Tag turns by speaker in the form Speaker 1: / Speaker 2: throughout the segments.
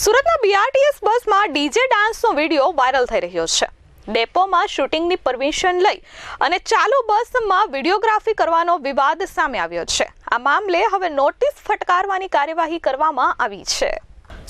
Speaker 1: સુરતના બીઆરટીએસ બસમાં DJ ડાન્સનો video viral થઈ રહ્યો છે. ડેપોમાં શૂટિંગની પરમિશન લઈ અને ચાલુ બસમાં વિડીયોગ્રાફી કરવાનો વિવાદ સામે આવ્યો છે. આ મામલે હવે નોટિસ ફટકારવાની કાર્યવાહી કરવામાં આવી છે.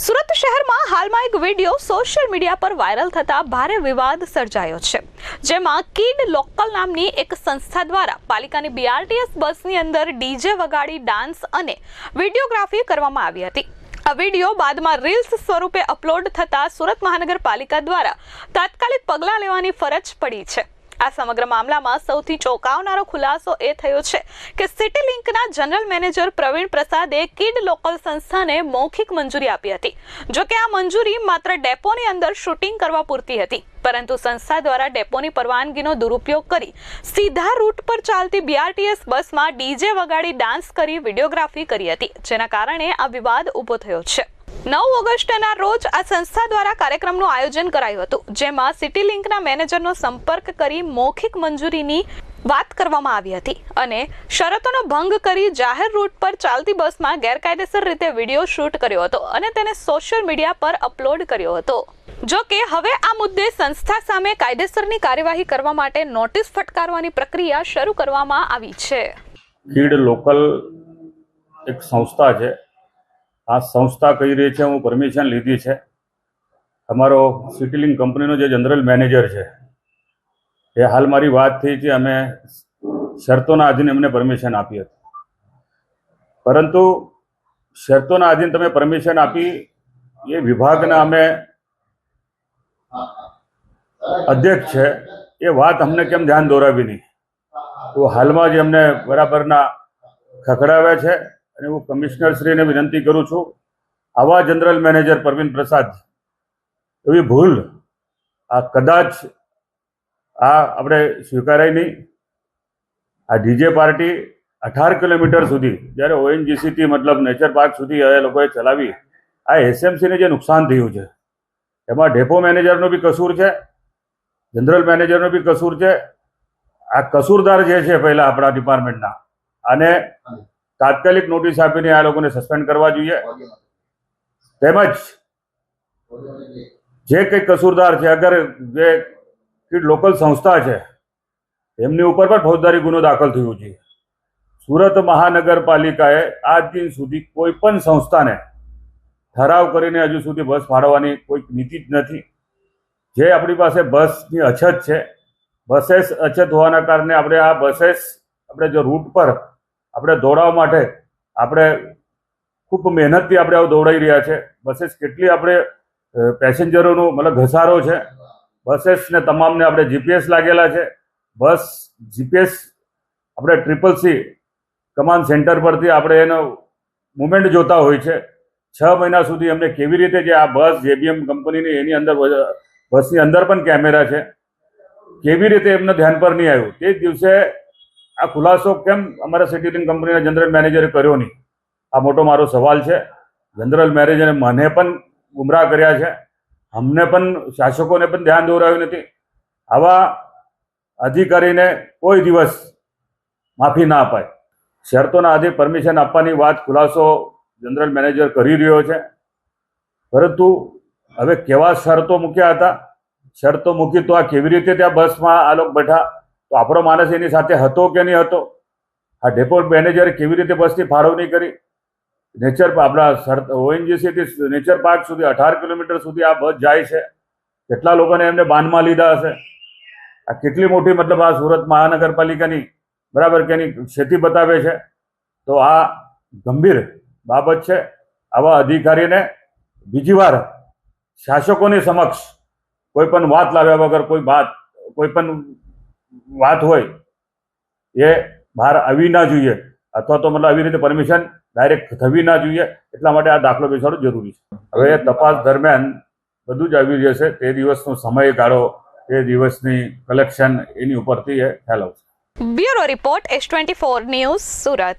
Speaker 1: સુરત શહેરમાં હાલમાં એક વીડિયો સોશિયલ મીડિયા પર વાયરલ થતા ભારે વિવાદ સર્જાયો છે, જેમાં કિડ લોકલ નામની એક સંસ્થા દ્વારા પાલિકાની બીઆરટીએસ બસની અંદર ડીજે વગાડી ડાન્સ અને વિડીયોગ્રાફી કરવામાં આવી હતી. આ વીડિયો બાદમાં રીલ્સ સ્વરૂપે અપલોડ થતા સુરત મહાનગરપાલિકા દ્વારા તાત્કાલિક પગલાં લેવાની ફરજ પડી છે. આ સમગ્ર મામલામાં સૌથી ચોંકાવનારો ખુલાસો એ થયો છે કે સિટી લિંકના જનરલ મેનેજર પ્રવીણ પ્રસાદે કિડ લોકલ સંસ્થાને મૌખિક મંજૂરી આપી હતી. જો કે આ મંજૂરી માત્ર ડેપોની અંદર શૂટિંગ કરવા પૂરતી હતી. પરંતુ સંસ્થા દ્વારા ડેપોની પરવાનગીનો દુરુપયોગ કરી સીધા રૂટ પર ચાલતી બીઆરટીએસ બસમાં ડીજે વગાડી ડાન્સ કરી વિડીયોગ્રાફી કરી હતી, જેના કારણે આ વિવાદ ઊભો થયો છે. નવ ઓગસ્ટના રોજ આ સંસ્થા દ્વારા કાર્યક્રમનું આયોજન કરાયું હતું, જેમાં સિટી લિંકના મેનેજરનો સંપર્ક કરી મૌખિક મંજૂરીની વાત કરવામાં આવી હતી અને શરતોનો ભંગ કરી જાહેર રૂટ પર ચાલતી બસમાં ગેરકાયદેસર રીતે વીડિયો શૂટ કર્યો હતો અને તેને સોશિયલ મીડિયા પર અપલોડ કર્યો હતો. જો કે, હવે આ મુદ્દે સંસ્થા સામે કાયદેસરની કાર્યવાહી કરવા માટે નોટિસ ફટકારવાની પ્રક્રિયા શરૂ કરવામાં આવી છે.
Speaker 2: કીડ લોકલ એક સંસ્થા છે આ સંસ્થા કહી રહી છે, હું પરમિશન લીધી છે. અમારો સિટીલિંગ કંપનીનો જે જનરલ મેનેજર છે, એ હાલ મારી વાત થઈ કે અમે શરતોના આધીન એમને પરમિશન આપી હતી પરંતુ શરતોના આધીન તમે પરમિશન આપી એ વિભાગના અમે અધ્યક્ષ છે, એ વાત અમને કેમ ધ્યાન દોરાવી નહીં? તો હાલમાં જ એમને બરાબરના ખખડાવ્યા છે અને હું કમિશનરશ્રીને વિનંતી કરું છું, આવા જનરલ મેનેજર પ્રવીણ પ્રસાદ એવી ભૂલ આ કદાચ આ આપણે સ્વીકારાય નહીં. આ ડીજે પાર્ટી અઢાર કિલોમીટર સુધી, જ્યારે ઓએનજીસીથી મતલબ નેચર પાર્ક સુધી એ લોકોએ ચલાવી, આ એસએમસીને જે નુકસાન થયું છે, એમાં ડેપો મેનેજરનો બી કસૂર છે, જનરલ મેનેજરનો બી કસૂર છે. આ કસૂરદાર જે છે પહેલાં આપણા ડિપાર્ટમેન્ટના, અને તાત્કાલિક નોટિસ આપીને આ લોકોને સસ્પેન્ડ કરવા જોઈએ. તેમજ જે કંઈ કસૂરદાર છે, અગર જે લોકલ સંસ્થા છે, એમની ઉપર પણ ફોજદારી ગુનો દાખલ થયો છે. સુરત મહાનગરપાલિકાએ આજ દિન સુધી કોઈ પણ સંસ્થાને ઠરાવ કરીને હજુ સુધી બસ ફાળવવાની કોઈ નીતિ જ નથી. જે આપણી પાસે બસની અછત છે, બસેસ અછત હોવાના કારણે આપણે આ બસેસ, આપણે જો રૂટ પર આપણે દોડાવવા માટે આપણે ખૂબ મહેનતથી આપણે આવું દોડાઈ રહ્યા છે. બસેસ કેટલી આપણે પેસેન્જરોનો મતલબ ઘસારો છે. બસેસને તમામને આપણે જીપીએસ લાગેલા છે. બસ, જીપીએસ આપણે ટ્રિપલ સી કમાન્ડ સેન્ટર પરથી આપણે એનો મુવમેન્ટ જોતા હોય છે. છ મહિના સુધી અમને કેવી રીતે જે આ બસ, જેબીએમ કંપનીની એની અંદર બસની અંદર પણ કેમેરા છે. કેવી રીતે એમને ધ્યાન પર નહીં આવ્યું. તે જ દિવસે આ ખુલાસો કેમ અમારા સિટીલિંગ કંપનીના જનરલ મેનેજરે કર્યો નહીં? આ મોટો મારો સવાલ છે. જનરલ મેનેજરે મને પણ ગુમરાહ કર્યા છે. અમને પણ શાસકોને પણ ધ્યાન દોરાવ્યું નથી. આવા અધિકારીને કોઈ દિવસ માફી ના અપાય. શરતોના આધે પરમિશન આપવાની વાત ખુલાસો જનરલ મેનેજર કરી રહ્યો છે. પરંતુ હવે કેવા શરતો મૂક્યા હતા? શરતો મૂકી તો આ કેવી રીતે ત્યાં બસમાં આ લોકો બેઠા તો આપણો માણસ એની સાથે હતો કે નહીં હતો? આ ડેપોર્ટ મેનેજરે કેવી રીતે બસની ફાળવણી કરી? નેચર આપણા ઓએનજીસીથી નેચર પાર્ક સુધી અઢાર કિલોમીટર સુધી આ બસ જાય છે. કેટલા લોકોને એમને બાનમાં લીધા હશે? આ કેટલી મોટી મતલબ આ સુરત મહાનગરપાલિકાની, બરાબર, કે એની ક્ષતિ બતાવે છે? તો આ ગંભીર બાબત છે. આવા અધિકારીને બીજી વાર શાસકોની સમક્ષ કોઈ પણ વાત લાવ્યા વગર કોઈ વાત, કોઈ પણ વાત હોય, એ બહાર આવી ના જોઈએ. અથવા તો મતલબ આવી રીતે પરમિશન ડાયરેક્ટ થવી ના જોઈએ, એટલા માટે આ દાખલો બેસાડો જરૂરી છે. હવે તપાસ દરમિયાન બધું જ આવી જશે તે દિવસનો સમયગાળો, તે દિવસની કલેક્શન એની ઉપરથી એ ખ્યાલ આવશે.
Speaker 1: Bureau report S twenty four news Surat.